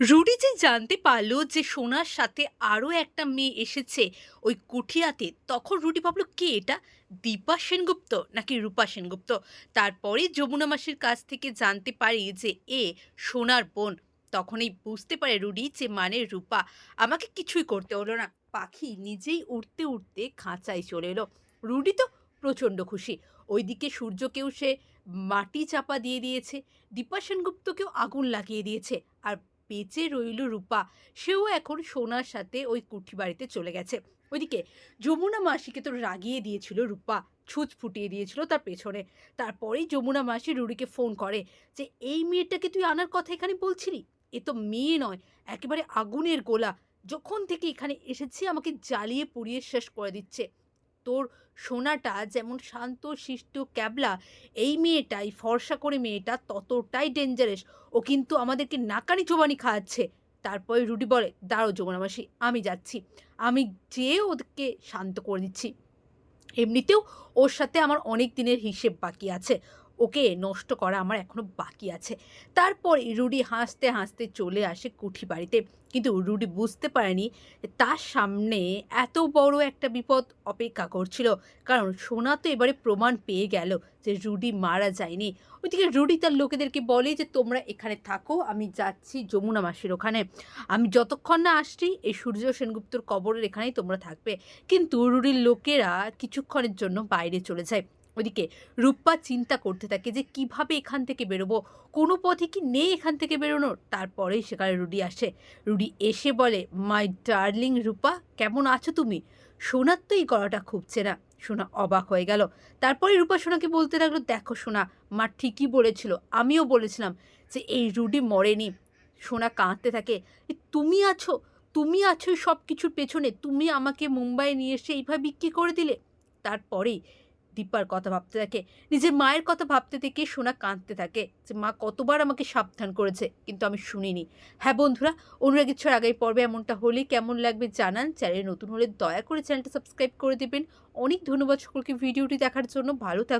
Rudi যে জানতে পারল যে সোনার সাথে আরও একটা মেয়ে এসেছে ওই কুঠিয়াতে, তখন রুডি ভাবলো, কে এটা? দীপা সেনগুপ্ত নাকি রূপা সেনগুপ্ত? তারপরে যমুনা মাসির কাছ থেকে জানতে পারি যে এ সোনার বোন। তখনই বুঝতে পারে রুডি যে মানে রূপা। আমাকে কিছুই করতে হলো না। পাখি নিজেই উঠতে উঠতে খাঁচায় চলে এলো। রুডি তো প্রচণ্ড খুশি। ওইদিকে সূর্যকেও সে মাটি চাপা দিয়ে দিয়েছে, দীপা সেনগুপ্তকেও আগুন লাগিয়ে দিয়েছে। আর বেঁচে রইল রূপা। সেও এখন সোনার সাথে ওই কুঠি বাড়িতে চলে গেছে। ওইদিকে যমুনা মাসিকে তো রাগিয়ে দিয়েছিল রূপা, ছুঁচ ফুটিয়ে দিয়েছিল তার পেছনে। তারপরেই যমুনা মাসি রুডিকে ফোন করে যে, এই মেয়েটাকে তুই আনার কথা এখানে বলছিলি? এ তো মেয়ে নয়, একেবারে আগুনের গোলা। যখন থেকে এখানে এসেছি, আমাকে জ্বালিয়ে পুড়িয়ে শেষ করে দিচ্ছে। তোর সোনাটা যেমন শান্ত, শিষ্ট, ক্যাবলা, এই মেয়েটাই, ফর্সা করে মেয়েটা ততটাই ডেঞ্জারাস ও কিন্তু আমাদেরকে নাকানি চোবানি খাওয়াচ্ছে। তারপরে রুটি বলে দাঁড়ো যোগনামাসি আমি যাচ্ছি। আমি যেয়ে ওদেরকে শান্ত করে দিচ্ছি। এমনিতেও ওর সাথে আমার অনেক দিনের হিসেব বাকি আছে। ওকে নষ্ট করা আমার এখনও বাকি আছে। তারপরে রুডি হাসতে হাসতে চলে আসে কুঠি বাড়িতে। কিন্তু রুডি বুঝতে পারেনি তার সামনে এত বড় একটা বিপদ অপেক্ষা করছিল। কারণ সোনা তো এবারে প্রমাণ পেয়ে গেল যে রুডি মারা যায়নি। ওইদিকে রুডি তার লোকেদেরকে বলে যে, তোমরা এখানে থাকো, আমি যাচ্ছি যমুনা মাসির ওখানে। আমি যতক্ষণ না আসছি, এই সূর্য সেনগুপ্তর কবরের এখানেই তোমরা থাকবে। কিন্তু রুডির লোকেরা কিছুক্ষণের জন্য বাইরে চলে যায়। ওদিকে রূপা চিন্তা করতে থাকে যে কীভাবে এখান থেকে বেরোবো? কোনো পথে কি নেই এখান থেকে বেরোনোর? তারপরেই সেখানে রুডি আসে। রুডি এসে বলে, মাই ডার্লিং রূপা, কেমন আছো তুমি? সোনার তো এই গলাটা খুঁজছে না। সোনা অবাক হয়ে গেল। তারপরে রূপা সোনাকে বলতে লাগল, দেখো সোনা, মা ঠিকই বলেছিল, আমিও বলেছিলাম যে এই রুডি মরেনি। সোনা কাঁদতে থাকে তুমি আছো? তুমি আছো সব কিছুর পেছনে? তুমি আমাকে মুম্বাই নিয়ে এসে এইভাবে বিক্রি করে দিলে? তারপরেই দীপার কথা ভাবতে থাকে। নিজের মায়ের কথা ভাবতে থেকে সোনা কাঁদতে থাকে যে, মা, কতবার আমাকে সাবধান করেছে, কিন্তু আমি শুনিনি। হ্যাঁ বন্ধুরা, অনুরাগ ইচ্ছার আগেই পর্বে এমনটা হলে কেমন লাগবে জানান। চ্যানেল নতুন হলে দয়া করে চ্যানেলটা সাবস্ক্রাইব করে দেবেন। অনেক ধন্যবাদ সকলকে ভিডিওটি দেখার জন্য। ভালো থাক